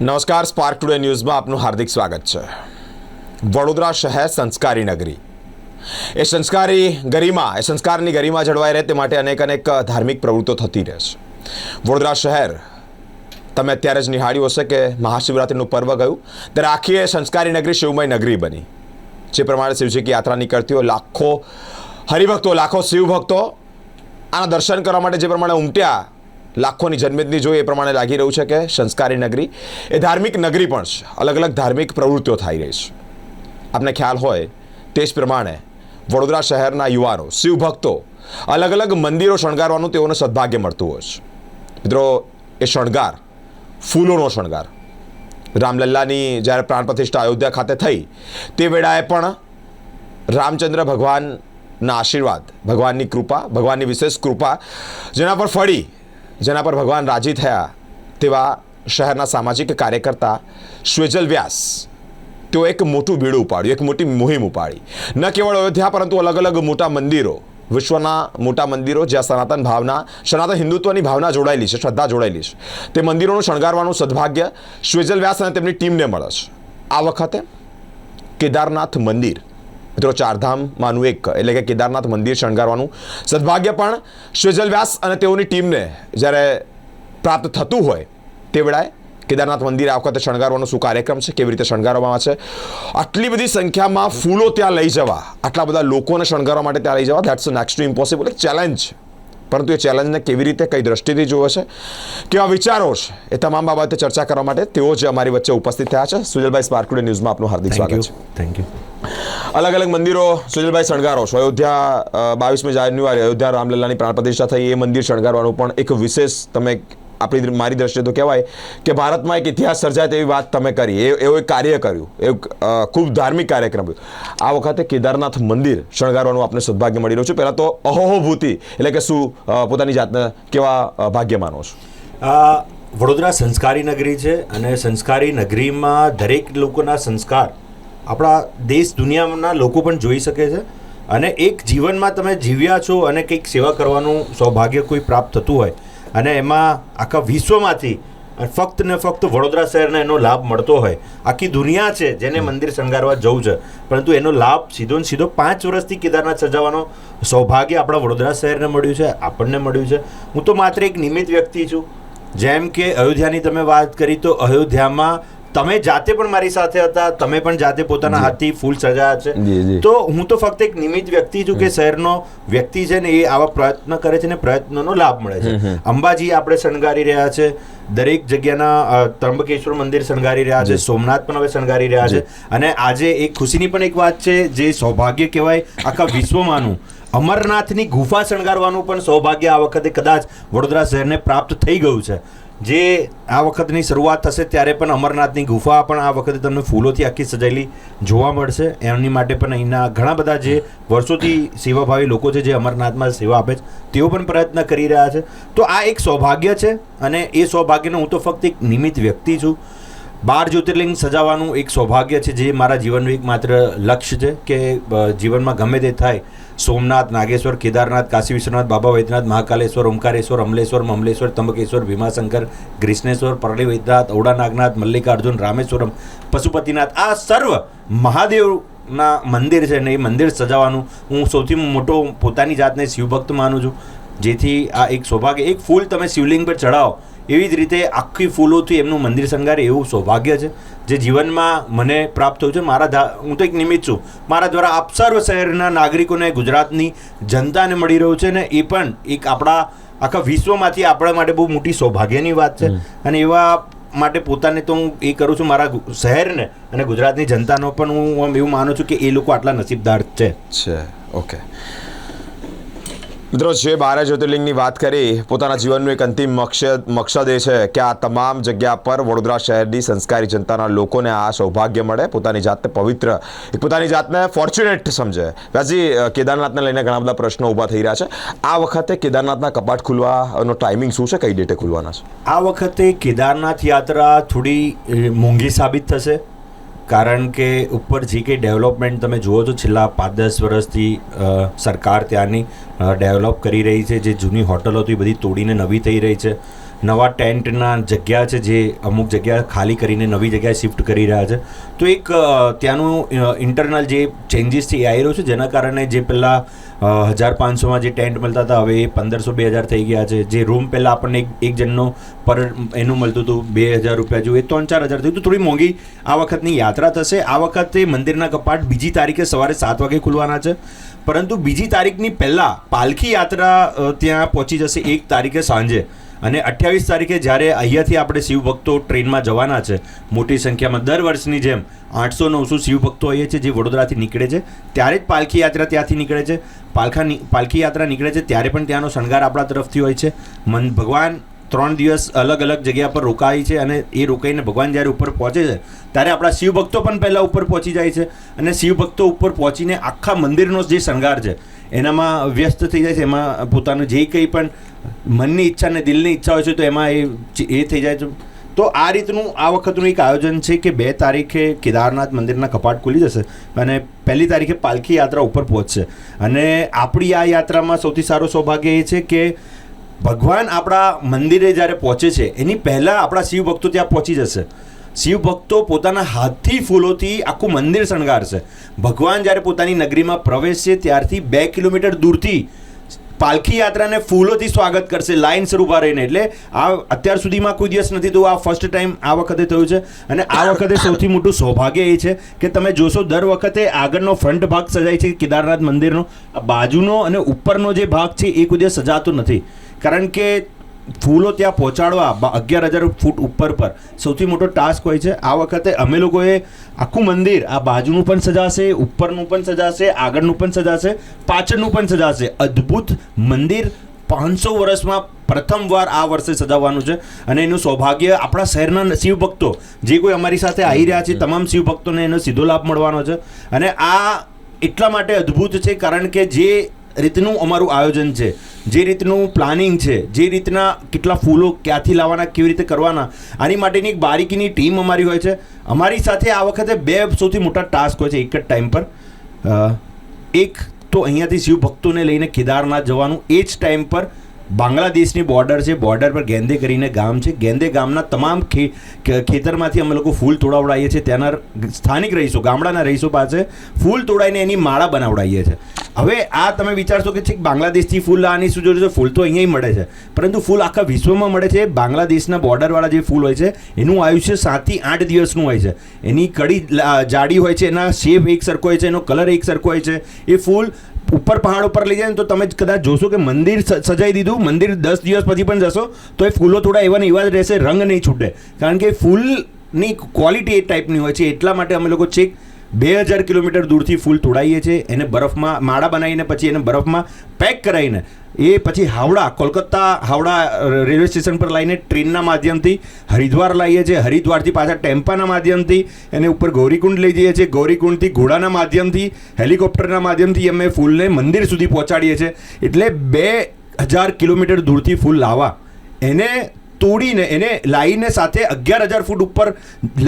નમસ્કાર spark today ન્યૂઝમાં આપનું હાર્દિક સ્વાગત છે. વડોદરા શહેર સંસ્કારી નગરી. એ સંસ્કારી ગરિમા, એ સંસ્કારની ગરિમા જળવાઈ રહે તે માટે અનેક અનેક ધાર્મિક પ્રવૃત્તિઓ થતી રહે છે. વડોદરા શહેર, તમે અત્યારે જ નિહાળ્યું હશે કે મહાશિવરાત્રિનું પર્વ ગયું. ત્યારે આખી એ સંસ્કારી નગરી શિવમય નગરી બની. જે પ્રમાણે શિવજી યાત્રા નીકળતી હોય, લાખો હરિભક્તો, લાખો શિવભક્તો આના દર્શન કરવા માટે જે પ્રમાણે ઉમટ્યા લાખોની જન્મેદની જોઈ એ પ્રમાણે લાગી રહ્યું છે કે સંસ્કારી નગરી એ ધાર્મિક નગરી પણ છે. અલગ અલગ ધાર્મિક પ્રવૃત્તિઓ થઈ રહી છે. આપને ખ્યાલ હોય તે જ પ્રમાણે વડોદરા શહેરના યુવાનો, શિવભક્તો, અલગ અલગ મંદિરો શણગારવાનું તેઓને સદભાગ્ય મળતું હોય છે. મિત્રો, એ શણગાર ફૂલોનો શણગાર. રામલલ્લાની જ્યારે પ્રાણ પ્રતિષ્ઠા અયોધ્યા ખાતે થઈ, તે વેળાએ પણ રામચંદ્ર ભગવાનના આશીર્વાદ, ભગવાનની કૃપા, ભગવાનની વિશેષ કૃપા જેના પર ફળી જેના પર ભગવાન રાજી થયા તેવા શહેરના સામાજિક કાર્યકર્તા શ્વેજલ વ્યાસ તેઓ એક મોટું બીડું ઉપાડ્યું, એક મોટી મુહિમ ઉપાડી. ન કેવળ અયોધ્યા, પરંતુ અલગ અલગ મોટા મંદિરો, વિશ્વના મોટા મંદિરો જ્યાં સનાતન ભાવના, સનાતન હિન્દુત્વની ભાવના જોડાયેલી છે, શ્રદ્ધા જોડાયેલી છે. તે મંદિરોનું શણગારવાનું સદભાગ્ય શ્વેજલ વ્યાસ અને તેમની ટીમને મળે છે. આ વખતે કેદારનાથ મંદિર મિત્રો ચારધામમાંનું એક, એટલે કે કેદારનાથ મંદિર શણગારવાનું. સદભાગ્ય પણ શ્વેજલ વ્યાસ અને તેઓની ટીમને જ્યારે પ્રાપ્ત થતું હોય તે વેળાએ કેદારનાથ મંદિર આ વખતે શણગારવાનો શું કાર્યક્રમ છે, કેવી રીતે શણગારવામાં છે, આટલી બધી સંખ્યામાં ફૂલો ત્યાં લઈ જવા, આટલા બધા લોકોને શણગારવા માટે ત્યાં લઈ જવા that's next to impossible challenge પરંતુ એ ચેલેન્જને કેવી રીતે કઈ દ્રષ્ટિથી જોવે છે કેવા વિચારો છે એ તમામ બાબતે ચર્ચા કરવા માટે તેઓ જ અમારી વચ્ચે ઉપસ્થિત થયા છે. સુજલભાઈ સ્પાર્કુડે ન્યૂઝમાં આપનું હાર્દિક સ્વાગત છે. થેન્ક યુ અલગ અલગ મંદિરો સુજલભાઈ શણગારો છો. અયોધ્યા બાવીસમી જાન્યુઆરી અયોધ્યા રામલલ્લાની પ્રાણ પ્રતિષ્ઠા થઈ એ મંદિર શણગારવાનું પણ એક વિશેષ તમે આપણી મારી દ્રષ્ટિએ તો કહેવાય કે ભારતમાં એક ઇતિહાસ સર્જાય તેવી વાત તમે કરી. એ એવું એક કાર્ય કર્યું. એવું ખૂબ ધાર્મિક કાર્યક્રમ આ વખતે કેદારનાથ મંદિર શણગારવાનું આપને સદભાગ્ય મળી રહ્યું છે. પહેલાં તો અહોભૂતિ એટલે કે શું પોતાની જાતને કેવા ભાગ્ય માનો છો? વડોદરા સંસ્કારી નગરી છે અને સંસ્કારી નગરીમાં દરેક લોકોના સંસ્કાર આપણા દેશ દુનિયાના લોકો પણ જોઈ શકે છે અને એક જીવનમાં તમે જીવ્યા છો અને કંઈક સેવા કરવાનું સૌભાગ્ય કોઈ પ્રાપ્ત થતું હોય અને એમાં આખા વિશ્વમાંથી ફક્ત ને ફક્ત વડોદરા શહેરને એનો લાભ મળતો હોય. આખી દુનિયા છે જેને મંદિર શણગારવા જવું છે. પરંતુ એનો લાભ સીધો ને સીધો પાંચ વર્ષથી કેદારનાથ સજાવવાનો સૌભાગ્ય આપણા વડોદરા શહેરને મળ્યું છે આપણને મળ્યું છે. હું તો માત્ર એક નિમિત્ત વ્યક્તિ છું. જેમ કે અયોધ્યાની તમે વાત કરી તો અયોધ્યામાં તમે જાતે પણ મારી સાથે હતા તમે પણ જાતે પોતાના હાથથી ફૂલ સજાયા જી, જી. છે તો હું તો ફક્ત એક નિમિત્ત વ્યક્તિ છું કે શહેરનો વ્યક્તિ છે ને એ આવા પ્રયત્ન કરે છે ને પ્રયત્નોનો લાભ મળે છે. અંબાજી આપણે શણગારી રહ્યા છે. દરેક જગ્યાના ત્રંબકેશ્વર મંદિર શણગારી રહ્યા છે. સોમનાથ પણ હવે શણગારી રહ્યા છે. અને આજે એક ખુશીની પણ એક વાત છે જે સૌભાગ્ય કહેવાય આખા વિશ્વમાંનું. અમરનાથની ગુફા શણગારવાનું પણ સૌભાગ્ય આ વખતે કદાચ વડોદરા શહેરને પ્રાપ્ત થઈ ગયું છે. જે આ વખતની શરૂઆત થશે ત્યારે પણ અમરનાથની ગુફા પણ આ વખતે તમને ફૂલોથી આખી સજાયેલી જોવા મળશે. એમની માટે પણ અહીંના ઘણા બધા જે વર્ષોથી સેવાભાવી લોકો છે જે અમરનાથમાં સેવા આપે છે, તેઓ પણ પ્રયત્ન કરી રહ્યા છે. તો આ એક સૌભાગ્ય છે અને એ સૌભાગ્યનો હું તો ફક્ત એક નિમિત્ત વ્યક્તિ છું. બાર જ્યોતિર્લિંગ સજાવવાનું એક સૌભાગ્ય છે જે મારા જીવનનું એક માત્ર લક્ષ્ય છે કે જીવનમાં ગમે તે થાય સોમનાથ, નાગેશ્વર, કેદારનાથ, કાશી, વિશ્વનાથ, બાબા વૈદ્યનાથ, મહાકાલેશ્વર, ઓમકારેશ્વર, અમલેશ્વર, મમલેશ્વર ત્રંબકેશ્વર ભીમાશંકર ગ્રીષ્ણેશ્વર પરળી વૈદ્યનાથ ઔડા નાગનાથ, મલ્લિકાર્જુન, રામેશ્વરમ, પશુપતિનાથ, આ સર્વ મહાદેવના મંદિર છે ને એ મંદિર સજાવવાનું હું સૌથી મોટો પોતાની જાતને શિવભક્ત માનું છું. જેથી આ એક સૌભાગ્ય, એક ફૂલ તમે શિવલિંગ પર ચડાવો એવી જ રીતે આખી ફૂલોથી એમનું મંદિર શણગારે એવું સૌભાગ્ય છે જે જીવનમાં મને પ્રાપ્ત થયું છે. મારા હું તો એક નિમિત્ત છું. મારા દ્વારા આપ સર્વ શહેરના નાગરિકોને ગુજરાતની જનતાને મળી રહ્યું છે ને એ પણ એક આપણા આખા વિશ્વમાંથી આપણા માટે બહુ મોટી સૌભાગ્યની વાત છે. અને એવા માટે પોતાને તો હું એ કરું છું મારા શહેરને અને ગુજરાતની જનતાનો પણ હું એવું માનું છું કે એ લોકો આટલા નસીબદાર છે. છે. ઓકે. મિત્રો, જે બારે જ્યોતિર્લિંગની વાત કરી, પોતાના જીવનનું એક અંતિમ મકસદ મકસદ એ છે કે આ તમામ જગ્યા પર વડોદરા શહેરની સંસ્કારી જનતાના લોકોને આ સૌભાગ્ય મળે, પોતાની જાતને પવિત્ર, એક પોતાની જાતને ફોર્ચ્યુનેટ સમજે. વ્યાસજી કેદારનાથને લઈને ઘણા બધા પ્રશ્નો ઊભા થઈ રહ્યા છે. આ વખતે કેદારનાથના કપાટ ખુલવાનો ટાઈમિંગ શું છે? કઈ ડેટે ખુલવાના છે? આ વખતે કેદારનાથ યાત્રા થોડી મોંઘી સાબિત થશે. કારણ કે ઉપર જે કંઈ ડેવલપમેન્ટ તમે જુઓ છો, છેલ્લા પાંચ દસ વર્ષથી સરકાર ત્યાંની ડેવલપ કરી રહી છે. જે જૂની હોટલો હતી બધી તોડીને નવી થઈ રહી છે. નવા ટેન્ટના જગ્યા છે જે અમુક જગ્યા ખાલી કરીને નવી જગ્યાએ શિફ્ટ કરી રહ્યા છે. તો એક ત્યાંનું ઇન્ટરનલ જે ચેન્જીસ છે આવી રહ્યો છે, જેના કારણે જે પહેલાં હજાર પાંચસોમાં જે ટેન્ટ મળતા હતા, હવે એ પંદરસો, બે હજાર થઈ ગયા છે. જે રૂમ પહેલાં આપણને એક એક જણનો પર એનું મળતું હતું, બે હજાર રૂપિયા જેવું. એ ત્રણ, ચાર હજાર થયું તો થોડી મોંઘી આ વખતની યાત્રા થશે. આ વખતે મંદિરના કપાટ બીજી તારીખે સવારે સાત વાગે ખુલવાના છે. પરંતુ બીજી તારીખની પહેલાં પાલખી યાત્રા ત્યાં પહોંચી જશે એક તારીખે સાંજે. અને અઠ્યાવીસ તારીખે જ્યારે અહીંયાથી આપણે શિવભક્તો ટ્રેનમાં જવાના છે, મોટી સંખ્યામાં દર વર્ષની જેમ આઠસો નવસો શિવભક્તો અહીંયા છે જે વડોદરાથી નીકળે છે, ત્યારે જ પાલખી યાત્રા ત્યાંથી નીકળે છે. પાલખા પાલખી યાત્રા નીકળે છે ત્યારે પણ ત્યાંનો શણગાર આપણા તરફથી હોય છે. મન, ભગવાન ત્રણ દિવસ અલગ અલગ જગ્યા પર રોકાય છે અને એ રોકાઈને ભગવાન જ્યારે ઉપર પહોંચે છે, ત્યારે આપણા શિવભક્તો પણ પહેલાં ઉપર પહોંચી જાય છે. અને શિવભક્તો ઉપર પહોંચીને આખા મંદિરનો જે શણગાર છે એનામાં વ્યસ્ત થઈ જાય છે. એમાં પોતાનું જે કંઈ પણ મનની ઈચ્છા અને દિલની ઈચ્છા હોય છે, તો એમાં એ એ થઈ જાય છે. તો આ રીતનું, આ વખતનું એક આયોજન છે કે બે તારીખે કેદારનાથ મંદિરના કપાટ ખુલી જશે અને પહેલી તારીખે પાલખી યાત્રા ઉપર પહોંચશે. અને આપણી આ યાત્રામાં સૌથી સારો સૌભાગ્ય એ છે કે ભગવાન આપણા મંદિરે જ્યારે પહોંચે છે, એની પહેલાં આપણા શિવ ભક્તો ત્યાં પહોંચી જશે. શિવ ભક્તો પોતાના હાથથી ફૂલોથી આખું મંદિર શણગારશે. ભગવાન જ્યારે પોતાની નગરીમાં પ્રવેશશે, ત્યારથી બે કિલોમીટર દૂરથી પાલખી યાત્રાને ફૂલોથી સ્વાગત કરશે લાઇન શરૂ રહીને. એટલે આ અત્યાર સુધીમાં કોઈ દિવસ નથી થયું આ ફર્સ્ટ ટાઈમ આ વખતે થયું છે. અને આ વખતે સૌથી મોટું સૌભાગ્ય એ છે કે તમે જોશો, દર વખતે આગળનો ફ્રન્ટ ભાગ સજાય છે કેદારનાથ મંદિરનો. આ બાજુનો અને ઉપરનો જે ભાગ છે, એ કોઈ દિવસ સજાતો નથી. કારણ કે ફૂલો ત્યાં પહોંચાડવા અગિયાર હજાર ફૂટ ઉપર પર. સૌથી મોટો ટાસ્ક હોય છે. આ વખતે અમે લોકોએ આખું મંદિર આ બાજુનું પણ સજાશે, ઉપરનું પણ સજાશે, આગળનું પણ સજાશે, પાછળનું પણ સજાશે. અદ્ભુત મંદિર પાંચસો વર્ષમાં પ્રથમવાર આ વર્ષે સજાવવાનું છે. અને એનું સૌભાગ્ય આપણા શહેરના શિવભક્તો, જે કોઈ અમારી સાથે આવી રહ્યા છે, તમામ શિવભક્તોને એનો સીધો લાભ મળવાનો છે. અને આ એટલા માટે અદ્ભુત છે, કારણ કે જે રીતનું અમારું આયોજન છે. જે રીતનું પ્લાનિંગ છે, જે રીતના કેટલા ફૂલો ક્યાંથી લાવવાના, કેવી રીતે કરવાના, આની માટેની એક બારીકીની ટીમ અમારી હોય છે. અમારી સાથે આ વખતે બે સૌથી મોટા ટાસ્ક હોય છે, એક જ ટાઈમ પર. એક તો અહીંયાથી શિવ ભક્તોને લઈને કેદારનાથ જવાનું, એ જ ટાઈમ પર બાંગ્લાદેશની બોર્ડર છે બોર્ડર પર ગેંદે કરીને ગામ છે. ગેંદે ગામના તમામ ખેતરમાંથી અમે લોકો ફૂલ તોડાવડાવીએ છીએ. ત્યાંના સ્થાનિક રહીશો, ગામડાના રહીશો પાસે ફૂલ તોડાઈને એની માળા બનાવડાવીએ છીએ હવે આ તમે વિચારશો કે છેક બાંગ્લાદેશથી ફૂલ લાવવાની શું જરૂર છે? ફૂલ તો અહીંયા મળે છે. પરંતુ ફૂલ આખા વિશ્વમાં મળે છે. બાંગ્લાદેશના બોર્ડરવાળા જે ફૂલ હોય છે, એનું આયુષ્ય સાતથી આઠ દિવસનું હોય છે. એની કડી જાડી હોય છે, એના શેપ એક સરખો હોય છે, એનો કલર એક સરખો હોય છે. એ ફૂલ ઉપર પહાડ ઉપર લઈ જાય ને તો તમે કદાચ જોશો કે મંદિર સજાઈ દીધું. મંદિર દસ દિવસ પછી પણ જશો, તો એ ફૂલો થોડા એવા ને એવા જ રહેશે, રંગ નહીં છૂટે. કારણ કે ફૂલની ક્વોલિટી એ ટાઈપની હોય છે. એટલા માટે અમે લોકો છેક બે હજાર કિલોમીટર દૂરથી ફૂલ તોડાઈએ છીએ, એને બરફમાં માળા બનાવીને પછી એને બરફમાં પેક કરાવીને એ પછી હાવડા, કોલકાતા હાવડા રેલવે સ્ટેશન પર લાવીને ટ્રેનના માધ્યમથી હરિદ્વાર લાવીએ છીએ. હરિદ્વારથી પાછા ટેમ્પાના માધ્યમથી એને ઉપર ગૌરીકુંડ લઈ જઈએ છીએ. ગૌરીકુંડથી ઘોડાના માધ્યમથી, હેલિકોપ્ટરના માધ્યમથી અમે ફૂલને મંદિર સુધી પહોંચાડીએ છીએ. એટલે બે હજાર કિલોમીટર દૂરથી ફૂલ લાવવા. એને તોડીને એને લાવીને સાથે અગિયાર હજાર ફૂટ ઉપર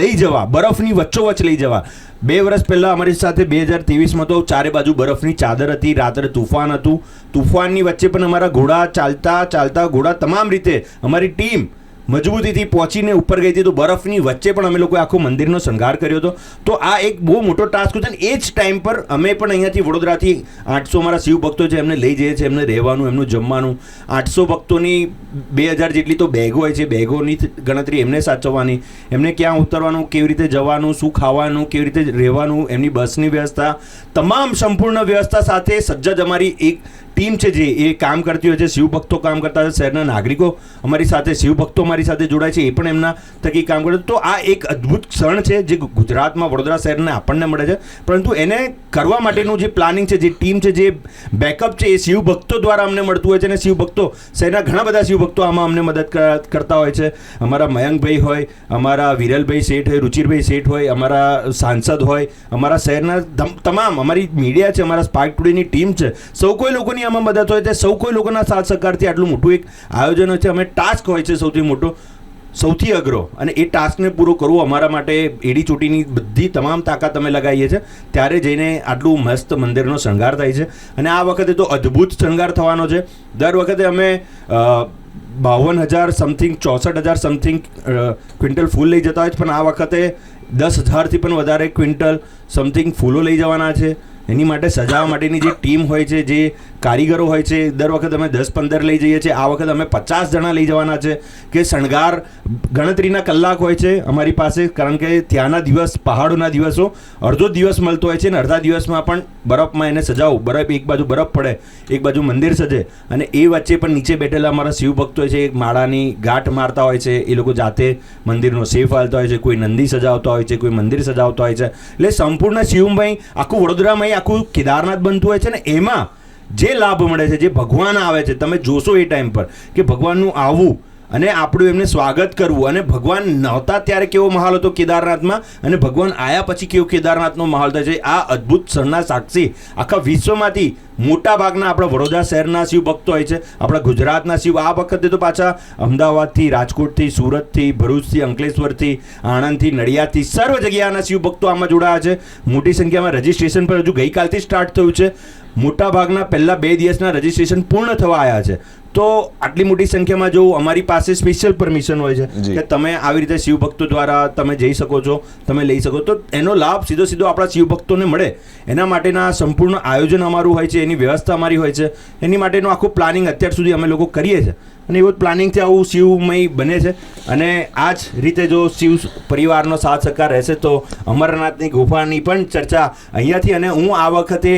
લઈ જવા, બરફની વચ્ચોવચ્ચ લઈ જવા. બે વર્ષ પહેલાં અમારી સાથે બે હજાર ત્રેવીસમાં તો ચારે બાજુ બરફની ચાદર હતી, રાત્રે તુફાન હતું. તુફાનની વચ્ચે પણ અમારા ઘોડા ચાલતા ચાલતા, ઘોડા તમામ રીતે અમારી ટીમ મજબૂતીથી પહોંચીને ઉપર ગઈ હતી. તો બરફની વચ્ચે પણ અમે લોકોએ આખો મંદિરનો શણગાર કર્યો હતો. તો આ એક બહુ મોટો ટાસ્ક હતો એ જ ટાઈમ પર અમે પણ અહીંયાથી વડોદરાથી આઠસો અમારા શિવ ભક્તો છે એમને લઈ જઈએ છીએ, એમને રહેવાનું, એમનું જમવાનું. આઠસો ભક્તોની બે હજાર જેટલી તો બેગો હોય છે. બેગોની ગણતરી એમને સાચવવાની. એમને ક્યાં ઉતરવાનું, કેવી રીતે જવાનું, શું ખાવાનું, કેવી રીતે રહેવાનું, એમની બસની વ્યવસ્થા, તમામ સંપૂર્ણ વ્યવસ્થા સાથે સજ્જ અમારી એક ટીમ છે જે એ કામ કરતી હોય છે, શિવભક્તો કામ કરતા હોય શહેરના નાગરિકો અમારી સાથે, શિવભક્તો અમારી સાથે જોડાય છે, એ પણ એમના થકી કામ કરે. તો આ એક અદ્ભુત ક્ષણ છે જે ગુજરાતમાં વડોદરા શહેરને આપણને મળે છે. પરંતુ એને કરવા માટેનું જે પ્લાનિંગ છે, જે ટીમ છે, જે બેકઅપ છે, એ શિવભક્તો દ્વારા અમને મળતું હોય છે અને શિવભક્તો, શહેરના ઘણા બધા શિવભક્તો આમાં અમને મદદ કર- કરતા હોય છે. અમારા મયંકભાઈ હોય, અમારા વિરલભાઈ શેઠ હોય, રુચિરભાઈ શેઠ હોય, અમારા સાંસદ હોય, અમારા શહેરના તમામ અમારી મીડિયા છે, અમારા સ્પાર્ક ટુડેની ટીમ છે. સૌ કોઈ લોકોની આમાં મદદ હોય તે સૌ કોઈ લોકોના સાથ સહકારથી આટલું મોટું એક આયોજન હોય છે. અમે ટાસ્ક હોય છે સૌથી મોટો, સૌથી અઘરો. અને એ ટાસ્કને પૂરો કરવો અમારા માટે એડી ચોટીની બધી તમામ તાકાત અમે લગાવીએ છીએ. ત્યારે જઈને આટલું મસ્ત મંદિરનો શણગાર થાય છે. અને આ વખતે તો અદ્ભુત શણગાર થવાનો છે. દર વખતે અમે બાવન હજાર સમથિંગ ચોસઠ હજાર સમથિંગ ક્વિન્ટલ ફૂલ લઈ જતા હોય છે. પણ આ વખતે દસ હજારથી પણ વધારે ક્વિન્ટલ સમથિંગ ફૂલો લઈ જવાના છે. એની માટે સજાવવા માટેની જે ટીમ હોય છે, જે કારીગરો હોય છે, દર વખત અમે દસ પંદર લઈ જઈએ છીએ. આ વખત અમે પચાસ જણા લઈ જવાના છે કે શણગાર ગણતરીના કલાક હોય છે અમારી પાસે, કારણ કે ત્યાંના દિવસ, પહાડોના દિવસો, અડધો દિવસ મળતો હોય છે ને અડધા દિવસમાં પણ બરફમાં એને સજાવું. બરફ એક બાજુ બરફ પડે, એક બાજુ મંદિર સજે અને એ વચ્ચે પણ નીચે બેઠેલા અમારા શિવ ભક્તો હોય છે, એક માળાની ગાંઠ મારતા હોય છે. એ લોકો જાતે મંદિરનો સેફ હાલતા હોય છે, કોઈ નંદી સજાવતા હોય છે, કોઈ મંદિર સજાવતા હોય છે. એટલે સંપૂર્ણ શિવમય, આખું વડોદરામાં આખું કેદારનાથ બનતું હોય છે ને એમાં જે લાભ મળે છે, જે ભગવાન આવે છે, તમે જોશો એ ટાઈમ પર કે ભગવાનનું આવવું અને આપણું એમને સ્વાગત કરવું અને ભગવાન નહોતા ત્યારે કેવો માહોલ હતો કેદારનાથમાં? અને ભગવાન આયા પછી કેવો કેદારનાથનો માહોલ થાય છે? આ અદ્ભુત ક્ષણના સાક્ષી આખા વિશ્વમાંથી મોટા ભાગના આપણા વડોદરા શહેરના શિવ ભક્તો હોય છે, આપણા ગુજરાતના શિવ. આ વખતે તો પાછા અમદાવાદથી, રાજકોટથી, સુરતથી, ભરૂચથી, અંકલેશ્વરથી, આણંદથી, નડિયાદથી સર્વ જગ્યાના શિવ ભક્તો આમાં જોડાયા છે. મોટી સંખ્યામાં રજીસ્ટ્રેશન પર હજુ ગઈકાલથી સ્ટાર્ટ થયું છે. મોટા ભાગના પહેલા બે દિવસના રજીસ્ટ્રેશન પૂર્ણ થવા આવ્યા છે. તો આટલી મોટી સંખ્યામાં જો અમારી પાસે સ્પેશિયલ પરમિશન હોય છે. કે તમે આવી રીતે શિવભક્તો દ્વારા તમે જઈ શકો છો તમે લઈ શકો તો એનો લાભ સીધો સીધો આપણા શિવભક્તોને મળે. એના માટેના સંપૂર્ણ આયોજન અમારું હોય છે એની વ્યવસ્થા અમારી હોય છે. એની માટેનું આખું પ્લાનિંગ અત્યાર સુધી અમે લોકો કરીએ છીએ અને એવું પ્લાનિંગથી આવું શિવમય બને છે. અને આ જ રીતે જો શિવ પરિવારનો સાથ સહકાર રહેશે તો અમરનાથની ગુફાની પણ ચર્ચા અહીંયાથી અને હું આ વખતે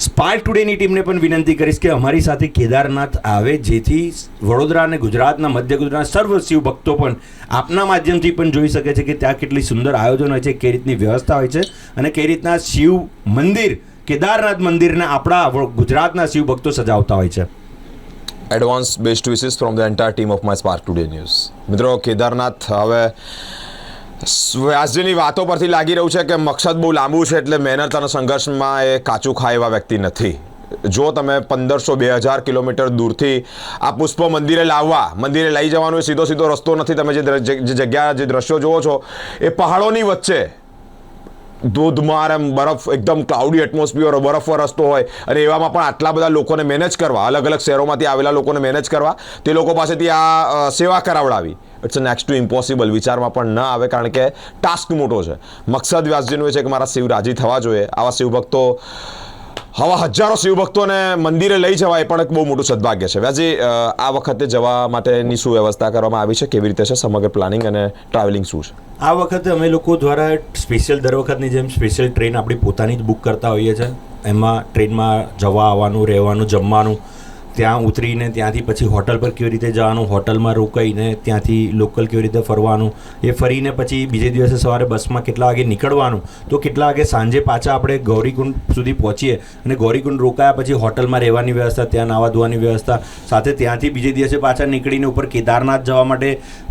સ્પાર્ક ટુડેની ટીમને પણ વિનંતી કરીશ કે અમારી સાથે કેદારનાથ આવે, જેથી વડોદરા અને ગુજરાતના મધ્ય ગુજરાતના સર્વ શિવ ભક્તો પણ આપના માધ્યમથી પણ જોઈ શકે છે કે ત્યાં કેટલી સુંદર આયોજન હોય છે કઈ રીતની વ્યવસ્થા હોય છે અને કઈ રીતના શિવ મંદિર, કેદારનાથ મંદિરને આપણા ગુજરાતના શિવ ભક્તો સજાવતા હોય છે. Advance best wishes from the entire team of my spark today news મિત્રો, કેદારનાથ હવે વ્યાસજીની વાતો પરથી લાગી રહ્યું છે કે મકસદ બહુ લાંબુ છે એટલે મહેનત અને સંઘર્ષમાં એ કાચું ખાય એવા વ્યક્તિ નથી. જો તમે પંદરસો બે હજાર કિલોમીટર દૂરથી આ પુષ્પ મંદિરે લાવવા, મંદિરે લઈ જવાનો સીધો સીધો રસ્તો નથી, તમે જે જગ્યા, જે દ્રશ્યો જુઓ છો, એ પહાડોની વચ્ચે ધોધમાર એમ બરફ, એકદમ ક્લાઉડી એટમોસ્ફિયર બરફ રસ્તો હોય અને એવામાં પણ આટલા બધા લોકોને મેનેજ કરવા, અલગ અલગ શહેરોમાંથી આવેલા લોકોને મેનેજ કરવા, તે લોકો પાસેથી આ સેવા કરાવડાવી. ઇટ્સ નેક્સ્ટ ટુ ઇમ્પોસિબલ વિચારમાં પણ ન આવે કારણ કે ટાસ્ક મોટો છે. મકસદ વ્યાસજીનું એ છે કે મારા શિવ રાજી થવા જોઈએ. આવા શિવભક્તો હવા હજારો શિવભક્તોને મંદિરે લઈ જવા એ પણ એક બહુ મોટું સદભાગ્ય છે. વ્યાજી આ વખતે જવા માટેની શું વ્યવસ્થા કરવામાં આવી છે. કેવી રીતે છે? સમગ્ર પ્લાનિંગ અને ટ્રાવેલિંગ શું છે? આ વખતે અમે લોકો દ્વારા સ્પેશિયલ દર વખતની જેમ સ્પેશિયલ ટ્રેન આપણી પોતાની જ બુક કરતા હોઈએ છીએ એમાં ટ્રેનમાં જવા આવવાનું, રહેવાનું, જમવાનું ત્યાં ઉતરીને ત્યાંથી પછી હોટલ પર કેવી રીતે જવાનું, હોટલમાં રોકાઈને ત્યાંથી લોકલ કેવી રીતે ફરવાનું, એ ફરીને પછી બીજે દિવસે સવારે બસમાં કેટલા વાગે નીકળવાનું, તો કેટલા વાગે સાંજે પાછા આપણે ગૌરીકુંડ સુધી પહોંચીએ અને ગૌરીકુંડ રોકાયા પછી હોટલમાં રહેવાની વ્યવસ્થા, ત્યાં નાવા ધોવાની વ્યવસ્થા, સાથે ત્યાંથી બીજે દિવસે પાછા નીકળીને ઉપર કેદારનાથ જવા માટે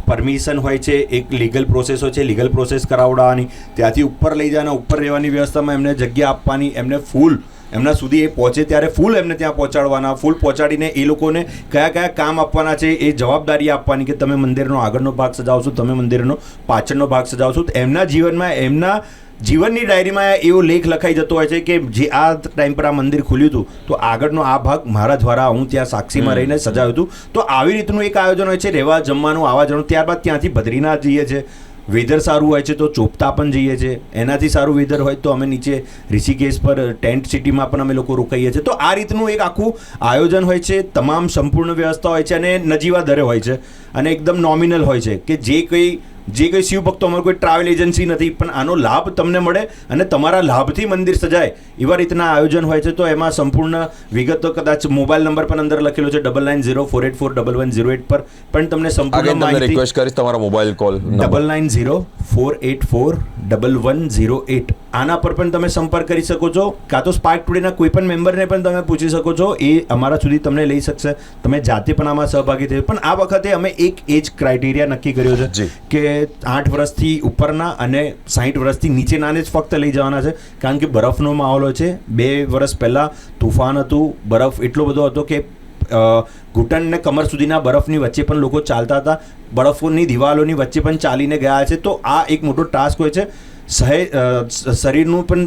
પરમિશન હોય છે, એક લીગલ પ્રોસેસ હોય છે લીગલ પ્રોસેસ કરાવડાવવાની, ત્યાંથી ઉપર લઈ જવાના, ઉપર રહેવાની વ્યવસ્થામાં એમને જગ્યા આપવાની, એમને ફૂલ એમના સુધી એ પહોંચે ત્યારે ફૂલ એમને ત્યાં પહોંચાડવાના ફૂલ પહોંચાડીને એ લોકોને કયા કયા કામ આપવાના છે એ જવાબદારી આપવાની કે તમે મંદિરનો આગળનો ભાગ સજાવશો તમે મંદિરનો પાછળનો ભાગ સજાવશો. તો એમના જીવનમાં એમના જીવનની ડાયરીમાં એવો લેખ લખાઈ જતો હોય છે કે જે આ ટાઈમ પર આ મંદિર ખુલ્યું હતું તો આગળનો આ ભાગ મારા દ્વારા હું ત્યાં સાક્ષીમાં રહીને સજાવ્યું હતું. તો આવી રીતનું એક આયોજન હોય છે રહેવા જમવાનું આવા જવાનું ત્યારબાદ ત્યાંથી બદ્રીનાથ જઈએ છીએ વેધર સારું હોય છે તો ચોપતા પણ જઈએ છીએ. એનાથી સારું વેધર હોય તો અમે નીચે ઋષિકેશ પર ટેન્ટ સિટીમાં પણ અમે લોકો રોકાઈએ છીએ. તો આ રીતનું એક આખું આયોજન હોય છે, તમામ સંપૂર્ણ વ્યવસ્થા હોય છે અને નજીવા દરે હોય છે. અને એકદમ નોમિનલ હોય છે કે જે કંઈ જે કંઈ શિવ ભક્તો અમારું કોઈ ટ્રાવેલ એજન્સી નથી પણ આનો લાભ તમને મળે અને તમારા લાભથી મંદિર સજાય એવા રીતના આયોજન હોય છે તો એમાં સંપૂર્ણ વિગતો કદાચ મોબાઈલ નંબર પણ અંદર લખેલો છે double nine zero four eight four double one zero eight પર. પણ તમને સંપૂર્ણ રિક્વેસ્ટ કરીશ તમારા mobile call double nine zero four eight four double one zero eight આના પર પણ તમે સંપર્ક કરી શકો છો. કાં તો સ્પાર્ક ટુડેના કોઈ પણ મેમ્બરને પણ તમે પૂછી શકો છો. એ અમારા સુધી તમને લઈ શકશે. તમે જાતે પણ આમાં સહભાગી થયો. પણ આ વખતે અમે એક એજ ક્રાઇટેરિયા નક્કી કર્યો છે કે આઠ વર્ષથી ઉપરના અને સાહીઠ વર્ષથી નીચેનાને જ ફક્ત લઈ જવાના છે. કારણ કે બરફનો માહોલ હોય છે. બે વર્ષ પહેલાં તુફાન હતું. બરફ એટલો બધો હતો કે ઘૂંટણ ને કમર સુધીના બરફની વચ્ચે પણ લોકો ચાલતા હતા. બરફોની દિવાલોની વચ્ચે પણ ચાલીને ગયા છે. તો આ એક મોટો ટાસ્ક હોય છે. સહે શરીરનું પણ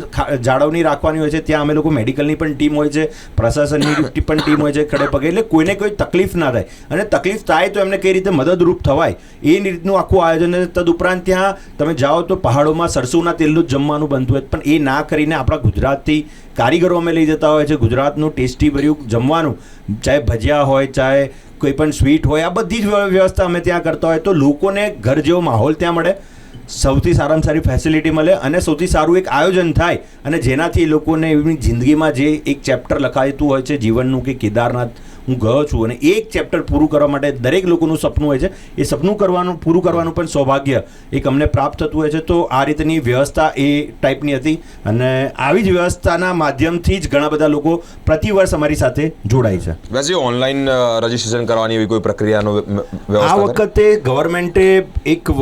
જાળવણી રાખવાની હોય છે. ત્યાં અમે લોકો મેડિકલની પણ ટીમ હોય છે, પ્રશાસનની પણ ટીમ હોય છે, ખડે પગે. એટલે કોઈને કોઈ તકલીફ ના થાય. અને તકલીફ થાય તો એમને કઈ રીતે મદદરૂપ થવાય? એ રીતનું આખું આયોજન તદુપરાંત ત્યાં તમે જાઓ તો પહાડોમાં સરસોના તેલનું જ જમવાનું બનતું હોય. પણ એ ના કરીને આપણા ગુજરાતથી કારીગરો અમે લઈ જતા હોય છે. ગુજરાતનું ટેસ્ટી ભર્યું જમવાનું, ચાહે ભજીયા હોય, ચાહે કોઈ પણ સ્વીટ હોય, આ બધી જ વ્યવસ્થા અમે ત્યાં કરતા હોય. તો લોકોને ઘર જેવો માહોલ ત્યાં મળે. સૌથી સારામાં સારી ફેસિલિટી મળે અને સૌથી સારું એક આયોજન થાય અને જેનાથી એ લોકોને એમની જિંદગીમાં જે એક ચેપ્ટર લખાયતું હોય છે, જીવનનું કે કેદારનાથ હું ગયો છું અને એક ચેપ્ટર પૂરું કરવા માટે દરેક લોકોનું સપનું હોય છે. એ સપનું કરવાનું પૂરું કરવાનું પણ સૌભાગ્ય એક અમને પ્રાપ્ત થતું હોય છે. તો આ રીતની વ્યવસ્થા એ ટાઈપની હતી અને આવી જ વ્યવસ્થાના માધ્યમથી જ ઘણા બધા લોકો પ્રતિવર્ષ અમારી સાથે જોડાય છે. વૈસે ઓનલાઈન રજીસ્ટ્રેશન કરવાની એવી કોઈ પ્રક્રિયાનો આ વખતે ગવર્મેન્ટે એક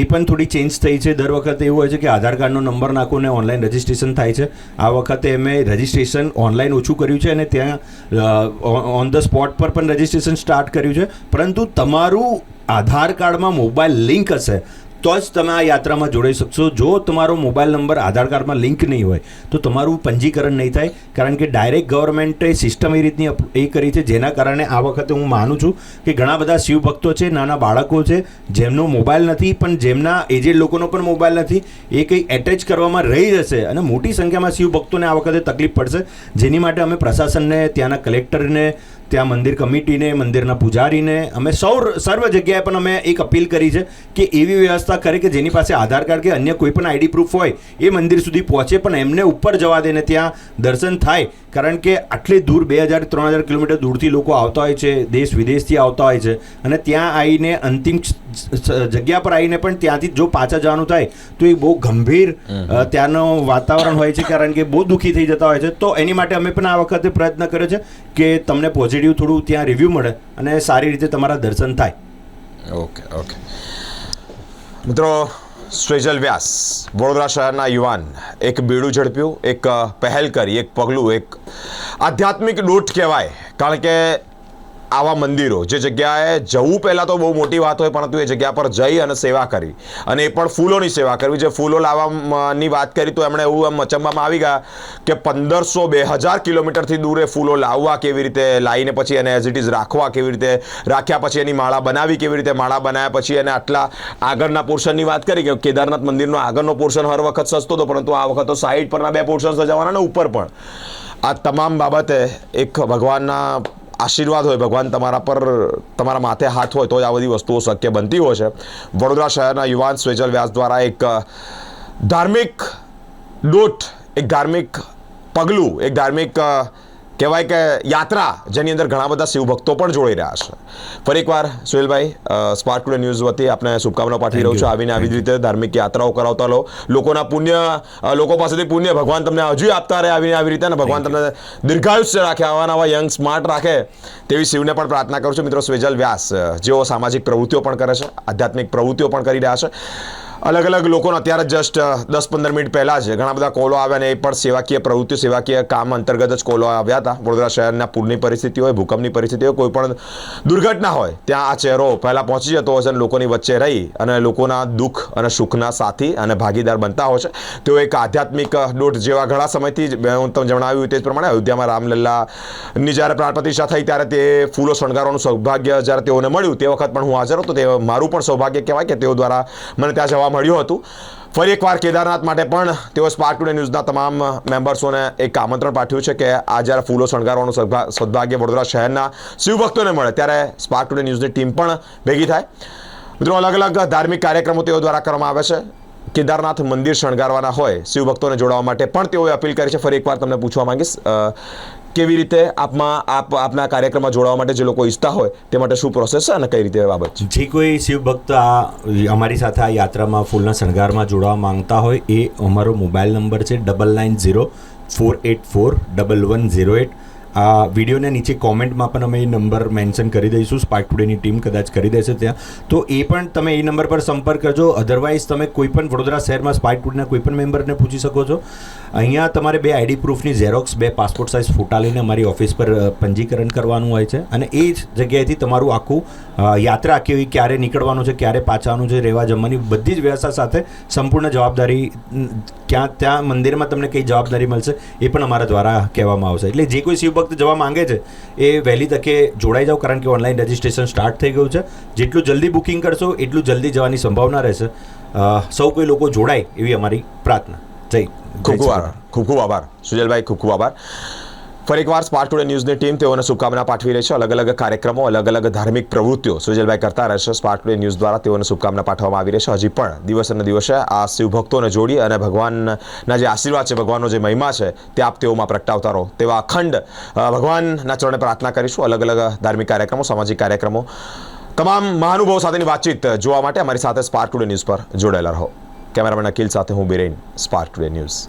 એ પણ થોડી ચેન્જ થઈ છે. દર વખતે એવું હોય છે કે આધાર કાર્ડનો નંબર નાખો ને ઓનલાઈન રજિસ્ટ્રેશન થાય છે. આ વખતે અમે રજિસ્ટ્રેશન ઓનલાઈન ઓછું કર્યું છે અને ત્યાં ઓન ધ સ્પોટ પર પણ રજિસ્ટ્રેશન સ્ટાર્ટ કર્યું છે. પરંતુ તમારું આધાર કાર્ડમાં મોબાઈલ લિંક હશે. તો જ તમે આ યાત્રામાં જોડાઈ શકશો. જો તમારો મોબાઈલ નંબર આધાર કાર્ડમાં લિંક નહીં હોય, તો તમારું પંજીકરણ નહીં થાય, કારણ કે ડાયરેક્ટ ગવર્મેન્ટે સિસ્ટમ એ રીતની એ કરી છે, જેના કારણે આ વખતે હું માનું છું કે ઘણા બધા શિવ ભક્તો છે, નાના બાળકો છે, જેમનો મોબાઈલ નથી, પણ જેમના એજેડ લોકોનો પણ મોબાઈલ નથી, એ કંઈ એટેચ કરવામાં રહી જશે અને મોટી સંખ્યામાં શિવ ભક્તોને આ વખતે તકલીફ પડશે. જેની માટે અમે પ્રશાસનને, ત્યાંના કલેક્ટરને ત્યાં મંદિર કમિટીને મંદિરના પૂજારીને અમે સૌ સર્વ જગ્યાએ પણ અમે એક અપીલ કરી છે કે એવી વ્યવસ્થા કરે કે જેની પાસે આધાર કાર્ડ કે અન્ય કોઈ પણ આઈડી પ્રૂફ હોય એ મંદિર સુધી પહોંચે પણ એમને ઉપર જવા દેને ત્યાં દર્શન થાય. કારણ કે આટલી દૂર બે હજાર ત્રણ હજાર કિલોમીટર દૂરથી લોકો આવતા હોય છે દેશ વિદેશથી આવતા હોય છે અને ત્યાં આવીને અંતિમ જગ્યા પર આવીને પણ ત્યાંથી જો પાછા જવાનું થાય તો એ બહુ ગંભીર ત્યાંનું વાતાવરણ હોય છે કારણ કે બહુ દુઃખી થઈ જતા હોય છે. તો એની માટે અમે પણ આ વખતે પ્રયત્ન કર્યો છે કે તમને પોઝિટિવ થોડું ત્યાં રિવ્યૂ મળે અને સારી રીતે તમારા દર્શન થાય. ઓકે ઓકે મિત્રો સ્વેજલ વ્યાસ, વડોદરા શહેરના યુવાન, એક બીડું ઝડપ્યું, એક પહેલ કરી, એક પગલું, એક આધ્યાત્મિક દૂત કહેવાય. કારણ કે આવા મંદિરો, જે જગ્યાએ જવું પહેલાં તો બહુ મોટી વાત હોય, પરંતુ એ જગ્યા પર જઈ અને સેવા કરી. અને એ પણ ફૂલોની સેવા કરવી. જે ફૂલો લાવવાની વાત કરી, તો એમણે એવું એમ અચંબામાં આવી ગયા કે પંદરસો બે હજાર કિલોમીટરથી દૂર એ ફૂલો લાવવા કેવી રીતે, લાવીને પછી એને એઝ ઇટ ઇઝ રાખવા કેવી રીતે, રાખ્યા પછી એની માળા બનાવી કેવી રીતે, માળા બનાવ્યા પછી એને આટલા આગળના પોર્શનની વાત કરી કે કેદારનાથ મંદિરનો આગળનો પોર્શન હર વખત સસ્તો હતો, પરંતુ આ વખત તો સાઈડ પરના બે પોર્શન સજાવવાના ને ઉપર પણ. આ તમામ બાબતે એક ભગવાનના આશીર્વાદ હોય, ભગવાન તમારા પર, તમારા માથે હાથ હોય તો જ આ બધી વસ્તુઓ શક્ય બનતી હોય છે. વડોદરા શહેરના યુવાન સ્વેજલ વ્યાસ દ્વારા એક ધાર્મિક દોટ એક ધાર્મિક પગલું, એક ધાર્મિક કહેવાય કે યાત્રા જેની અંદર ઘણા બધા શિવભક્તો પણ જોડાઈ રહ્યા છે. ફરી એકવાર સુહેલભાઈ સ્પાર્ક ટુડે ન્યૂઝ વતી આપણે શુભકામના પાઠવી રહ્યું છું. આવીને આવી જ રીતે ધાર્મિક યાત્રાઓ કરાવતા લો લોકોના પુણ્ય લોકો પાસેથી પુણ્ય ભગવાન તમને હજુ આપતા રહે આવીને આવી રીતે અને ભગવાન તમને દીર્ઘાયુષ્ય રાખે આવા નવા યંગ સ્માર્ટ રાખે તેવી શિવને પણ પ્રાર્થના કરું છું. મિત્રો સ્વેજલ વ્યાસ જેઓ સામાજિક પ્રવૃત્તિઓ પણ કરે છે આધ્યાત્મિક પ્રવૃત્તિઓ પણ કરી રહ્યા છે. અલગ અલગ લોકોનો અત્યારે જસ્ટ દસ પંદર મિનિટ પહેલાં જ ઘણા બધા કોલો આવ્યા ને એ પણ સેવાકીય પ્રવૃત્તિઓ સેવાકીય કામ અંતર્ગત જ કોલો આવ્યા હતા. વડોદરા શહેરના પૂરની પરિસ્થિતિ હોય, ભૂકંપની પરિસ્થિતિ હોય, કોઈ પણ દુર્ઘટના હોય, ત્યાં આ ચહેરો પહેલાં પહોંચી જતો હોય છે અને લોકોની વચ્ચે રહી અને લોકોના દુઃખ અને સુખના સાથી અને ભાગીદાર બનતા હોય છે. તેઓ એક આધ્યાત્મિક દોટ જેવા ઘણા સમયથી જ હું તમને જણાવ્યું તે જ પ્રમાણે અયોધ્યામાં રામલલ્લાની જ્યારે પ્રાણ પ્રતિષ્ઠા થઈ ત્યારે તે ફૂલો શણગારવાનું સૌભાગ્ય જ્યારે તેઓને મળ્યું, તે વખત પણ હું હાજર હતો, તે મારું પણ સૌભાગ્ય કહેવાય કે તેઓ દ્વારા મને ત્યાં જવા મળ્યું હતું. ફરી એકવાર કેદારનાથ માટે પણ તેઓ સ્પાર્ક ટુડે ન્યૂઝના તમામ મેમ્બર્સોને એક આમંત્રણ પાઠવ્યું છે કે આ જ્યારે ફૂલો શણગારવાનું સદભા- સદભાગ્ય વડોદરા શહેરના શિવભક્તોને મળે, ત્યારે સ્પાર્ક ટુડે ન્યૂઝની ટીમ પણ ભેગી થાય. મિત્રો, અલગ અલગ ધાર્મિક કાર્યક્રમો તેઓ દ્વારા કરવામાં આવે છે. કેદારનાથ મંદિર શણગારવાના હોય, શિવભક્તોને જોડાવા માટે પણ તેઓએ અપીલ કરી છે. ફરી એકવાર તમને પૂછવા માંગીશ કેવી રીતે આપમાં આપ આપના કાર્યક્રમમાં જોડાવા માટે જે લોકો ઈચ્છતા હોય તે માટે શું પ્રોસેસ છે અને કઈ રીતે બાબત જે કોઈ શિવભક્ત આ અમારી સાથે આ યાત્રામાં ફૂલના શણગારમાં જોડાવા માંગતા હોય એ અમારો મોબાઈલ નંબર છે double nine zero four eight four double one zero eight આ વિડીયોના નીચે કોમેન્ટમાં પણ અમે એ નંબર મેન્શન કરી દઈશું. સ્પાર્ક ટુડેની ટીમ કદાચ કરી દેશે ત્યાં. તો એ પણ તમે એ નંબર પર સંપર્ક કરજો. અધરવાઇઝ તમે કોઈ પણ વડોદરા શહેરમાં સ્પાર્ક ટુડેના કોઈ પણ મેમ્બરને પૂછી શકો છો. અહીંયા તમારે બે આઈડી પ્રૂફની ઝેરોક્સ બે પાસપોર્ટ સાઇઝ ફોટા લઈને અમારી ઓફિસ પર પંજીકરણ કરવાનું હોય છે. અને એ જ જગ્યાએથી તમારું આખું યાત્રા આખી હોય ક્યારે નીકળવાનું છે, ક્યારે પાછાનું છે, રહેવા જમવાની બધી જ વ્યવસ્થા સાથે સંપૂર્ણ જવાબદારી ક્યાં, ત્યાં મંદિરમાં તમને કઈ જવાબદારી મળશે એ પણ અમારા દ્વારા કહેવામાં આવશે. એટલે જે કોઈ શિવભક્ત જવા માંગે છે એ વહેલી તકે જોડાઈ જાઓ કારણ કે ઓનલાઈન રજિસ્ટ્રેશન સ્ટાર્ટ થઈ ગયું છે. જેટલું જલ્દી બુકિંગ કરશો એટલું જલ્દી જવાની સંભાવના રહેશે. સૌ કોઈ લોકો જોડાય એવી અમારી પ્રાર્થના. જય ખૂબ ખૂબ આભાર. ખૂબ ખૂબ આભાર. સુજલભાઈ ખૂબ ખૂબ આભાર. ફરી એકવાર સ્પાર્ક ટુડે ન્યૂઝની ટીમ તેઓને શુભકામના પાઠવી રહી છે. અલગ અલગ કાર્યક્રમો, અલગ અલગ ધાર્મિક પ્રવૃત્તિઓ સુજલભાઈ કરતા રહેશે. સ્પાર્ક ટુડે ન્યૂઝ દ્વારા તેઓને શુભકામના પાઠવવામાં આવી રહી છે. હજી પણ દિવસે દિવસે આ શિવભક્તોને જોડી અને ભગવાનના જે આશીર્વાદ છે, ભગવાનનો જે મહિમા છે, તે આપ તેઓમાં પ્રગટાવતા રહો. તેવા અખંડ ભગવાનના ચરણે પ્રાર્થના કરીશું. અલગ અલગ ધાર્મિક કાર્યક્રમો, સામાજિક કાર્યક્રમો, તમામ મહાનુભાવો સાથેની વાતચીત જોવા માટે અમારી સાથે સ્પાર્ક ટુડે ન્યૂઝ પર જોડાયેલા રહો. કેમેરામેન અખિલ સાથે હું બિરેન સ્પાર્ક ટુડે ન્યૂઝ